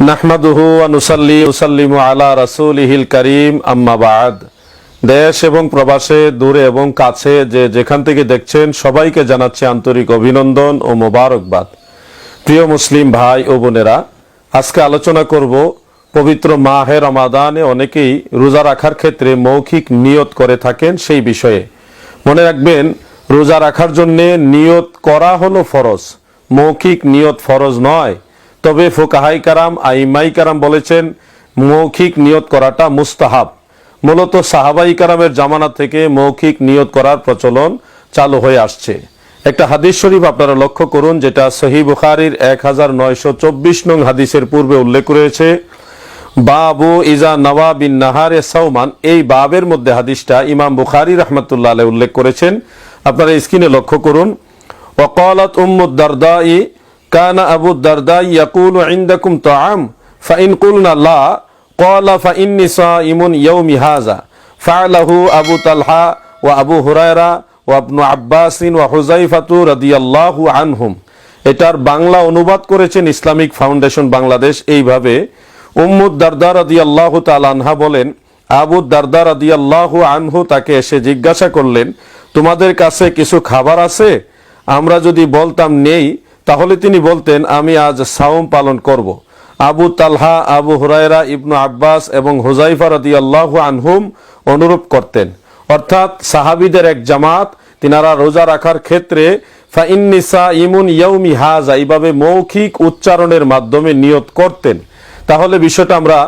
নাহমাদুহু আনুসাল্লি উসাল্লিমু আলা রাসূলিহিল করিম, আম্মা বাদ। দেশ এবং প্রবাসে, দূরে এবং কাছে যে যেখান থেকে দেখছেন, সবাইকে জানাচ্ছি আন্তরিক অভিনন্দন ও মোবারকবাদ। প্রিয় মুসলিম ভাই ও বোনেরা, আজকে আলোচনা করব পবিত্র মাহে রমাদানে অনেকেই রোজা রাখার ক্ষেত্রে মৌখিক নিয়ত করে থাকেন সেই বিষয়ে। মনে রাখবেন, রোজা রাখার জন্য নিয়ত করা হলো ফরজ। মৌখিক নিয়ত ফরজ নয় তবে ফোকাহাই কারাম, আইমাই কারাম বলেছেন, মৌখিক নিয়ত করাটা মুস্তাহাব। মূলত সাহাবাই কারামের জামানা থেকে মৌখিক নিয়ত করার প্রচলন চালু হয়ে আসছে। একটা হাদিস শরীফ আপনারা লক্ষ্য করুন, যেটা সহি বুখারির এক হাজার নয়শো চব্বিশ নং হাদিসের পূর্বে উল্লেখ রয়েছে, বাবু ইজা নওয়া বিন নাহারে সাউমান এই বাবের মধ্যে হাদিসটা ইমাম বুখারি রহমতুল্লাহ উল্লেখ করেছেন। আপনারা স্ক্রিনে লক্ষ্য করুন ওকালত উম্মুদ্দারদা ই كان أبو الدرداء يقول عندكم طعام فإن قلنا لا قال فإني صائم يوم هذا فعله أبو طلحة وأبو هريرة وابن عباس وحذيفة رضي الله عنهم এটার বাংলা অনুবাদ করেছেন ইসলামিক ফাউন্ডেশন বাংলাদেশ এইভাবে উম্মুদ দারদা রাদি আল্লাহ আনহা বলেন আবু দারদা রাদি আল্লাহ আনহু তাকে এসে জিজ্ঞাসা করলেন তোমাদের কাছে কিছু খাবার আছে আমরা যদি বলতাম নেই তাহলে তিনি বলতেন, আমি আজ সাওম পালন করব। আবু তালহা, আবু হুরায়রা, ইবনু আব্বাস এবং হুজাইফা রাদি আল্লাহ আনহুম অনুরূপ করতেন অর্থাৎ সাহাবিদের এক জামাত, তিনারা রোজা রাখার ক্ষেত্রে ফাইন্নিসা ইমুন ইয়ৌমি হাজা এইভাবে মৌখিক উচ্চারণের মাধ্যমে নিয়ত করতেন তাহলে বিষয়টা আমরা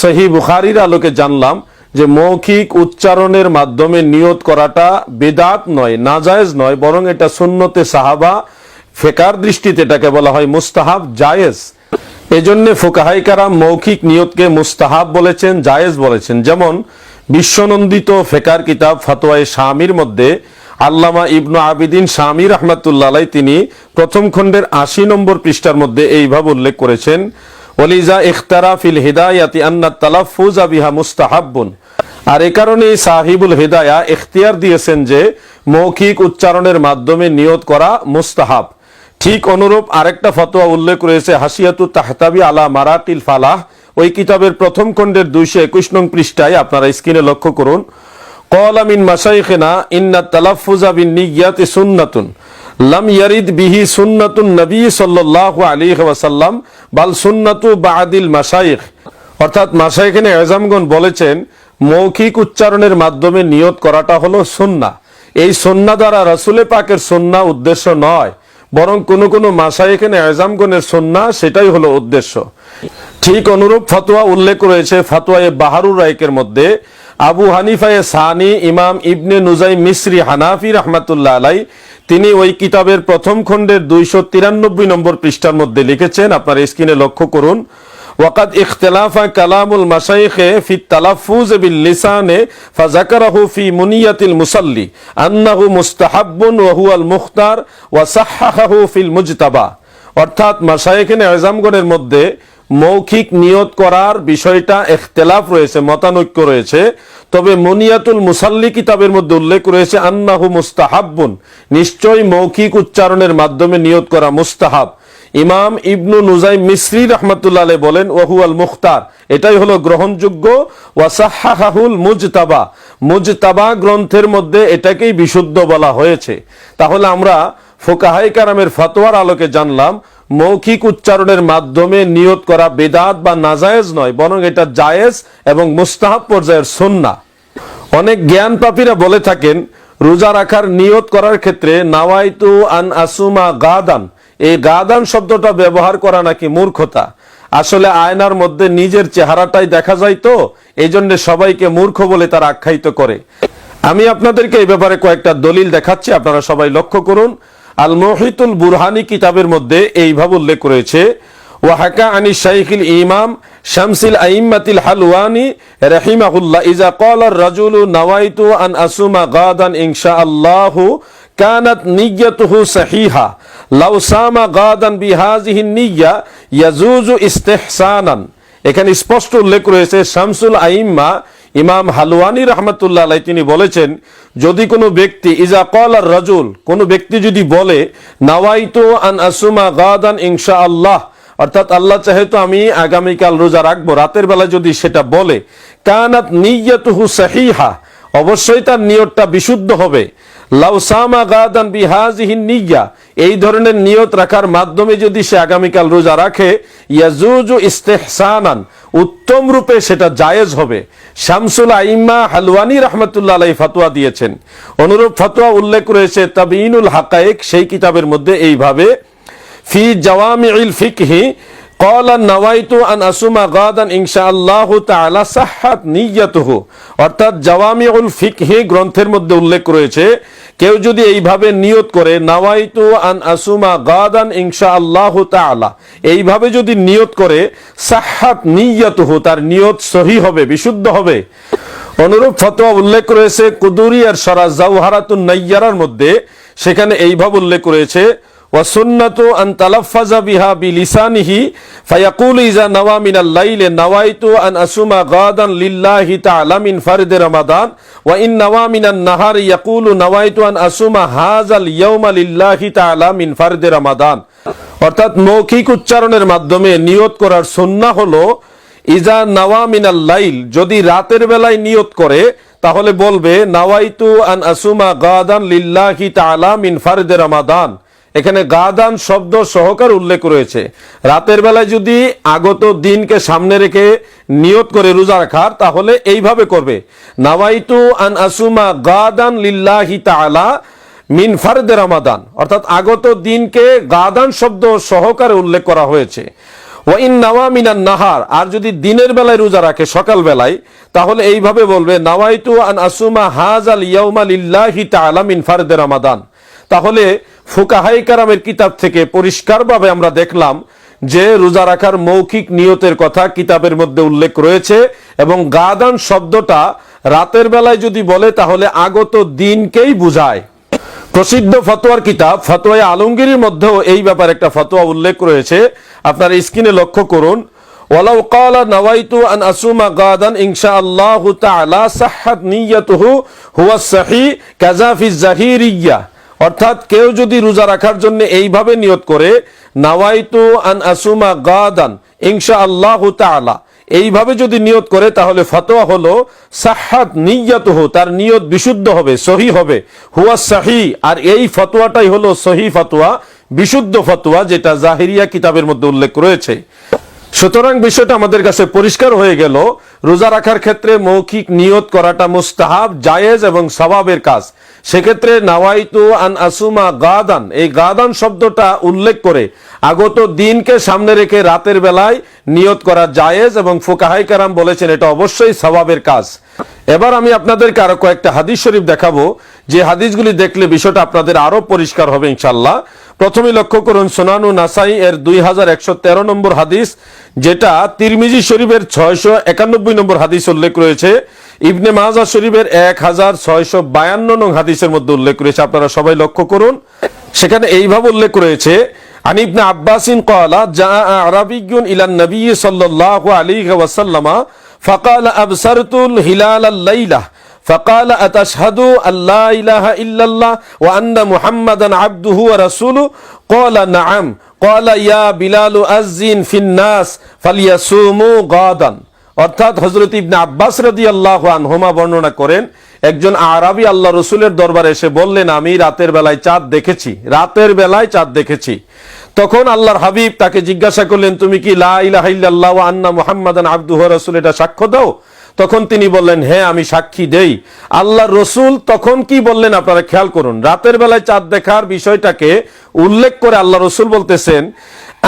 সহি বুখারির আলোকে জানলাম যে মৌখিক উচ্চারণের মাধ্যমে নিয়ত করাটা বেদাত নয়, নাজায়েজ নয়, বরং এটা সুন্নতে সাহাবা ফেকার দৃষ্টিতে এটাকে বলা হয় মুস্তাহাব, জায়েজ। এজন্য ফোকাহাই কারাম মৌখিক নিয়তকে মুস্তাহাব বলেছেন, জায়েজ বলেছেন। যেমন, বিশ্বনন্দিত ফেকার কিতাব ফাতোয়াই শামির মধ্যে আল্লামা ইবনু আবিদিন শামী রহমাতুল্লাহ তিনি প্রথম খণ্ডের আশি নম্বর পৃষ্ঠার মধ্যে এইভাবে উল্লেখ করেছেন, ওলিজা ইখতারা ফিল হিদায়াতি আন্না তালাফুজা বিহা মুস্তাহাব্বুন। আর এ কারণে সাহিবুল হিদায়া ইখতিয়ার দিয়েছেন যে, মৌখিক উচ্চারণের মাধ্যমে নিয়ত করা মুস্তাহাব। ঠিক অনুরূপ আরেকটা ফতোয়া উল্লেখ রয়েছে, হাসিয়াতু তাহতাবি আলা মারাতিল ফালাহ। ওই কিতাবের প্রথম খণ্ডের দুইশো একুশ নং পৃষ্ঠায় আপনারা স্ক্রিনে লক্ষ্য করুন। কলা মিন মাসাইখেনা ইন্না তালাফুজা বিন নিয়াতে সুন্নাতুন। লাম ইয়ারিদ বিহি সুন্নাতুন নবী সাল্লাল্লাহু আলাইহি ওয়াসাল্লাম, বাল সুন্নাতু বাদিল মাসাইখ অর্থাৎ মাসাইখেনে এজামগণ বলেছেন, মৌখিক উচ্চারণের মাধ্যমে নিয়ত করাটা হলো সুন্না এই সন্না দ্বারা রাসুলে পাকের সন্না উদ্দেশ্য নয়। বরং কোন কোন মাসায় এখানে আয়জামগণের সন্না সেটাই হলো উদ্দেশ্য। ঠিক অনুরূপ ফতোয়া উল্লেখ রয়েছে ফতোয়ায়ে বাহারুর রায়কের মধ্যে। আবু হানিফায়ে সানি, ইমাম ইবনে নুজাই মিসরি, হানাফি রহমাতুল্লাহ আলাই তিনি ওই কিতাবের প্রথম খণ্ডের দুইশো তিরানব্বই নম্বর পৃষ্ঠার মধ্যে লিখেছেন। আপনার স্ক্রিনে লক্ষ্য করুন। وقد اختلاف কালামুল المشايخ ফি التلفظ باللسان فذكره في ফি المصلي মুসাল্লি আন্নাহু وهو المختار وصححه মুখতার المجتبى সাহহাহু অর্থাৎ মাসাইখেন আজামগণের মধ্যে মৌখিক নিয়ত করার বিষয়টা এখতেলাফ রয়েছে, মতানৈক্য রয়েছে। তবে মনিয়াতুল মুসাল্লি কিতাবের মধ্যে উল্লেখ রয়েছে, আন্নাহু মুস্তাহাবুন নিশ্চয়ই মৌখিক উচ্চারণের মাধ্যমে নিয়ত করা মুস্তাহাব। ইমাম ইবনু নুজাই মিসরি রহমতুল্লাহ বলেন ওহু আল মুখতার। এটাই হলো গ্রহণযোগ্য। ওয়াসাহাহুল মুজতাবা। মুজতাবা গ্রন্থের মধ্যে এটাকেই বিশুদ্ধ বলা হয়েছে। তাহলে আমরা ফোকাহাই কারামের ফতোয়ার আলোকে জানলাম, মৌখিক উচ্চারণের মাধ্যমে নিয়ত করা বেদাত বা নাজায়েজ নয়, বরং এটা জায়েজ এবং মুস্তাহাব পর্যায়ের সন্না অনেক জ্ঞান পাপীরা বলে থাকেন, রোজা রাখার নিয়ত করার ক্ষেত্রে নাওয়াইতু আন আসুমা গাদান। এই গাদান শব্দটা ব্যবহার করা নাকি মূর্খতা? আসলে আয়নার মধ্যে নিজের চেহারাটাই দেখা যায় তো এই জন্য সবাইকে মূর্খ বলে তারা আখ্যায়িত করে। আমি আপনাদেরকে এই ব্যাপারে কয়েকটা দলিল দেখাচ্ছি, আপনারা সবাই লক্ষ্য করুন। আল মহিতুল বুরহানি কিতাবের মধ্যে এইভাবে উল্লেখ করেছে ওয়াহাকা আনি শাইখুল ইমাম শামসিল আইম্মাতিল হালওয়ানি রাহিমাহুল্লাহ, ইজা ক্বালা আর-রাজুলু নাওয়াইতু আন আসুমা গাদান ইনশাআল্লাহু কানাত নিয়্যাতুহু সাহিহা। লাউ সামা গাদান বিহাযিহি নিয়্যা ইয়াজুজু ইস্তিহসানান। এখানে স্পষ্ট উল্লেখ রয়েছে, শামসুল আইম্মা ইমাম হালুয়ানি রহমতুল্লাহ আলাই তিনি বলেছেন, যদি কোনো ব্যক্তি, ইজা কল আর রাজুল, কোনো ব্যক্তি যদি বলে, নাওয়াইতো আন আসুমা গাদান ইনশা আল্লাহ অর্থাৎ আল্লাহ চাহে তো আমি আগামীকাল রোজা রাখব, রাতের বেলা যদি সেটা বলে, কানাত নিয়তুহু সাহিহা, অবশ্যই তার নিয়তটা বিশুদ্ধ হবে। লাউসামা গাদান বিহাজিহিন নিয়া এই ধরনের নিয়ত রাখার মাধ্যমে যদি সে আগামীকাল রোজা রাখে, ইয়াজুজু ইস্তেহসানান, উত্তম রূপে সেটা জায়েজ হবে। শামসুল আইম্মা হালওয়ানি রহমতুল্লাহ আলাই ফাতোয়া দিয়েছেন। অনুরূপ ফাতোয়া উল্লেখ রয়েছে তাবিনুল হাকায়েক, সেই কিতাবের মধ্যে এইভাবে, ফি জওয়ামিউল ফিকহি আন আসুমা গাদান ইনশাআল্লাহ তাআলা সাহাত নিয়াতুহু অর্থাৎ জাওয়ামিউল ফিকহি গ্রন্থের মধ্যে উল্লেখ রয়েছে, কেউ যদি এইভাবে নিয়ত করে, নাওয়াইতু আন আসুমা গাদান ইনশাআল্লাহ তাআলা, এইভাবে যদি নিয়ত করে, সাহাত নিয়াতুহু, তার নিয়ত সহি হবে, বিশুদ্ধ হবে। অনুরূপ ফতোয়া উল্লেখ রয়েছে কুদুরি আর সরা জাওহারাতুন নাইয়ারার মধ্যে, সেখানে এইভাবে উল্লেখ রয়েছে وسنة أن تلفظ بها بلسانه فيقول إذا نوى من الليل نويت أن أصوم غدا لله تعالى من فرد رمضان وإن نوى من النهار يقول نويت أن أصوم هذا اليوم لله تعالى من فرد رمضان অর্থাৎ মৌখিক উচ্চারণের মাধ্যমে নিয়ত করার সুন্নাহ হলো ইজা নাওয়া মিনাল লাইল যদি রাতের বেলায় নিয়ত করে তাহলে বলবে নাওয়াইতু আন আসুমা গাদান লিল্লাহি তাআলা মিন ফারদে রমাদান এখানে গাদান শব্দ সহকার উল্লেখ রয়েছে। রাতের বেলায় যদি আগত দিনকে সামনে রেখে নিয়ত করে রোজা রাখার তাহলে এইভাবে করবে। নাওয়াইতু আন আসুমা গাদান লিল্লাহি তাআলা মিন ফারদে রমাদান। অর্থাৎ আগত দিনকে গাদান শব্দ সহকারে উল্লেখ করা হয়েছে। ওয়াইন নাওয়া মিনান নাহার। আর যদি দিনের বেলায় রোজা রাখে সকাল বেলায়, তাহলে এইভাবে বলবে, নাওয়াইতু আন আসুমা হাজাল ইয়াউমা লিল্লাহি তাআলা মিন ফারদে রমাদান। তাহলে ফুকাহাই কারামের কিতাব থেকে পরিষ্কারভাবে আমরা দেখলাম যে রোজা রাখার মৌখিক নিয়তের কথা কিতাবের মধ্যে উল্লেখ রয়েছে এবং গাদান শব্দটা রাতের বেলায় যদি বলে তাহলে আগত দিনকেই বুঝায়। প্রসিদ্ধ ফতোয়ার কিতাব ফতোয়া আলমগীরের মধ্যেও এই ব্যাপারে একটা ফতোয়া উল্লেখ রয়েছে। আপনার স্ক্রিনে লক্ষ্য করুন। ওয়ালাউ ক্বালা নাওয়াইতু আন আসুমা গাদান ইনশাআল্লাহু তাআলা সাহহাত নিয়াতুহু হুয়া সাহি কাযা ফি জাহিরিয়া। অর্থাৎ কেউ যদি রোজা রাখার জন্য এইভাবে নিয়ত করে, নাওয়াইতু আন আসুমা গাদান, ইনশাআল্লাহু তাআলা। এইভাবে যদি নিয়ত করে, তাহলে ফতোয়া হলো, সাহাত নিয়াতহ, তার নিয়ত বিশুদ্ধ হবে, সহি হবে। হুয়া সাহি, আর এই ফতোয়াটাই হলো সহি ফতোয়া, বিশুদ্ধ ফতোয়া, যেটা জাহিরিয়া কিতাবের মধ্যে উল্লেখ রয়েছে। সুতরাং বিষয়টা আমাদের কাছে পরিষ্কার হয়ে গেল। রোজা রাখার ক্ষেত্রে মৌখিক নিয়ত করাটা মুস্তাহাব, জায়েজ এবং সবাবের কাজ। সেক্ষেত্রে নাওয়াইতু আন আসুমা গাদান, এই গাদান শব্দটা উল্লেখ করে আগত দিনকে সামনে রেখে রাতের বেলায় নিয়ত করা জায়েজ এবং ফুকাহাই কারাম বলেছেন এটা অবশ্যই সবাবের কাজ। এবার আমি আপনাদেরকে আরও কয়েকটা হাদিস শরীফ দেখাবো। যে হাদিসগুলি দেখলে বিষয়টা আপনাদের আরো পরিষ্কার হবে ইনশাল্লাহ প্রথমে লক্ষ্য করুন সোনানু নাসাই এর দুই হাজার একশো তেরো নম্বর হাদিস যেটা তিরমিজি শরীফের ছয়শো একানব্বই নম্বর হাদিস উল্লেখ রয়েছে ইবনে মাজা শরীফের এক হাজার ছয়শো বায়ান্ন নং হাদিসের মধ্যে উল্লেখ রয়েছে আপনারা সবাই লক্ষ্য করুন সেখানে এইভাবে উল্লেখ রয়েছে عن ابن عباس قال جاء عربي إلى النبي صلى الله عليه وسلم فقال أبصرت الهلال الليلة فقال أتشهد أن لا إله إلا الله وأن محمدا عبده ورسوله قال نعم قال يا بلال أزين في الناس فليصوموا غادا অর্থাৎ হজরত ইবনে আব্বাস রাদি আল্লাহ আনহুমা বর্ণনা করেন একজন আরবি আল্লাহ রসুলের দরবারে এসে বললেন আমি রাতের বেলায় চাঁদ দেখেছি রাতের বেলায় চাঁদ দেখেছি তখন আল্লাহর হাবিব তাকে জিজ্ঞাসা করলেন তুমি কি লা ইলাহা ইল্লাল্লাহ ওয়া আন্না মুহাম্মাদান আবদুহু ওয়া রাসূল এটা সাক্ষ্য দাও তখন তিনি বললেন হ্যাঁ আমি সাক্ষী দেই। আল্লাহ রসুল তখন কি বললেন, আপনারা খেয়াল করুন। রাতের বেলায় চাঁদ দেখার বিষয়টাকে উল্লেখ করে আল্লাহ রসুল বলতেছেন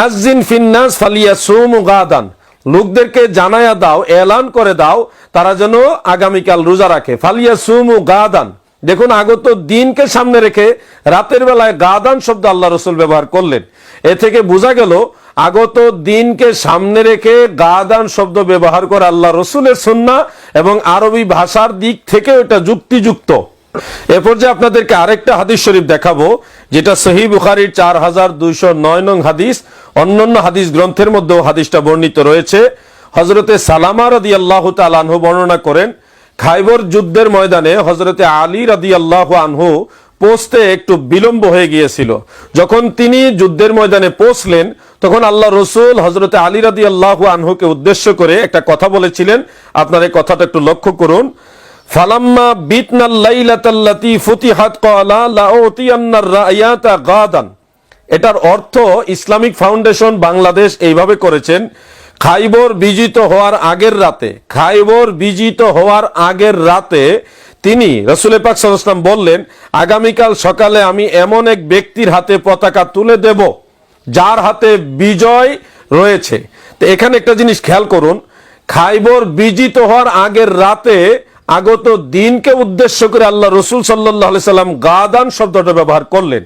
আজিন ফিন্নাস ফালিয়া সুম গাদান। লোকদেরকে জানায়া দাও, এলান করে দাও, তারা যেন আগামীকাল রোজা রাখে। ফালিয়া সুমু গাদান। দেখুন, আগত দিনকে সামনে রেখে রাতের বেলায় গাদান শব্দ আল্লাহ রসুল ব্যবহার করলেন। এ থেকে বোঝা গেল, আগত দিনকে সামনে রেখে গাদান শব্দ ব্যবহার করে আল্লাহ রসুলের সন্না এবং আরবি ভাষার দিক থেকে এটা যুক্তিযুক্ত। এ পর্যায়ে আপনাদেরকে আরেকটা হাদিস শরীফ দেখাবো, যেটা সহি বুখারির চার হাজার দুইশো নয় নং হাদিস। অন্যান্য হাদিস গ্রন্থের মধ্যেও হাদিসটা বর্ণিত রয়েছে। হজরতে সালামা রদি আল্লাহ আনহু বর্ণনা করেন খাইবর যুদ্ধের ময়দানে হজরতে আলী রদি আল্লাহ আনহু পৌঁছতে একটু বিলম্ব হয়ে গিয়েছিল। যখন তিনি যুদ্ধের ময়দানে পৌঁছলেন, তখন আল্লাহ রসুল হজরতে আলী রাদি আল্লাহ আনহুকে উদ্দেশ্য করে একটা কথা বলেছিলেন। আপনার এই কথাটা একটু লক্ষ্য করুন। ফালাম্মা বিতনাল লাইলাতাল্লাতি ফুতিহাত ক্বালা লাউতিয়ান্নার রায়াতা গাদান। এটার অর্থ ইসলামিক ফাউন্ডেশন বাংলাদেশ এইভাবে করেছেন খাইবর বিজিত হওয়ার আগের রাতে, খাইবর বিজিত হওয়ার আগের রাতে তিনি রসুল পাক সাল্লাম বললেন, আগামীকাল সকালে আমি এমন এক ব্যক্তির হাতে পতাকা তুলে দেব, যার হাতে বিজয় রয়েছে। তো এখানে একটা জিনিস খেয়াল করুন, খাইবর বিজিত হওয়ার আগের রাতে আগত দিনকে উদ্দেশ্য করে আল্লাহ রসুল সাল্লাহ সাল্লাম গাদান শব্দটা ব্যবহার করলেন।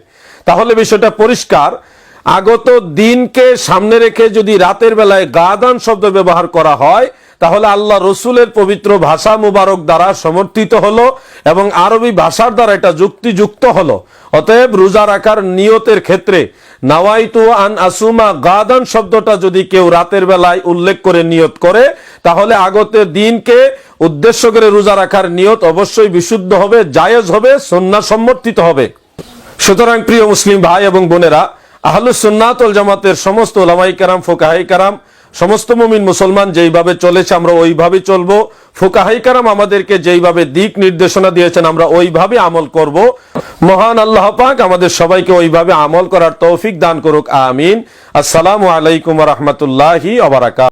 তাহলে বিষয়টা পরিষ্কার আগত দিনকে সামনে রেখে যদি রাতের বেলায় গাদান শব্দ ব্যবহার করা হয়, তাহলে আল্লাহ রসুলের পবিত্র ভাষা মুবারক দ্বারা সমর্থিত হলো এবং আরবি ভাষার দ্বারা এটা যুক্তিযুক্ত হলো। অতএব রোজা রাখার নিয়তের ক্ষেত্রে নাওয়াইতু আন আসুমা, গাদান শব্দটা যদি কেউ রাতের বেলায় উল্লেখ করে নিয়ত করে, তাহলে আগত দিনকে উদ্দেশ্য করে রোজা রাখার নিয়ত অবশ্যই বিশুদ্ধ হবে, জায়েজ হবে সন্না সম্মর্থিত হবে। সুতরাং প্রিয় মুসলিম ভাই এবং বোনেরা আহলুস সুন্নাতল জামাতের সমস্ত ওলামাই কারাম ফোকাহাই কারাম, সমস্ত মুমিন মুসলমান যেইভাবে চলেছে আমরা ওইভাবে চলব। ফোকাহাই কারাম আমাদেরকে যেইভাবে দিক নির্দেশনা দিয়েছেন আমরা ওইভাবে আমল করব। মহান আল্লাহ পাক আমাদের সবাইকে ওইভাবে আমল করার তৌফিক দান করুক, আমিন। আসসালামু আলাইকুম রহমতুল্লাহি আবরাকাত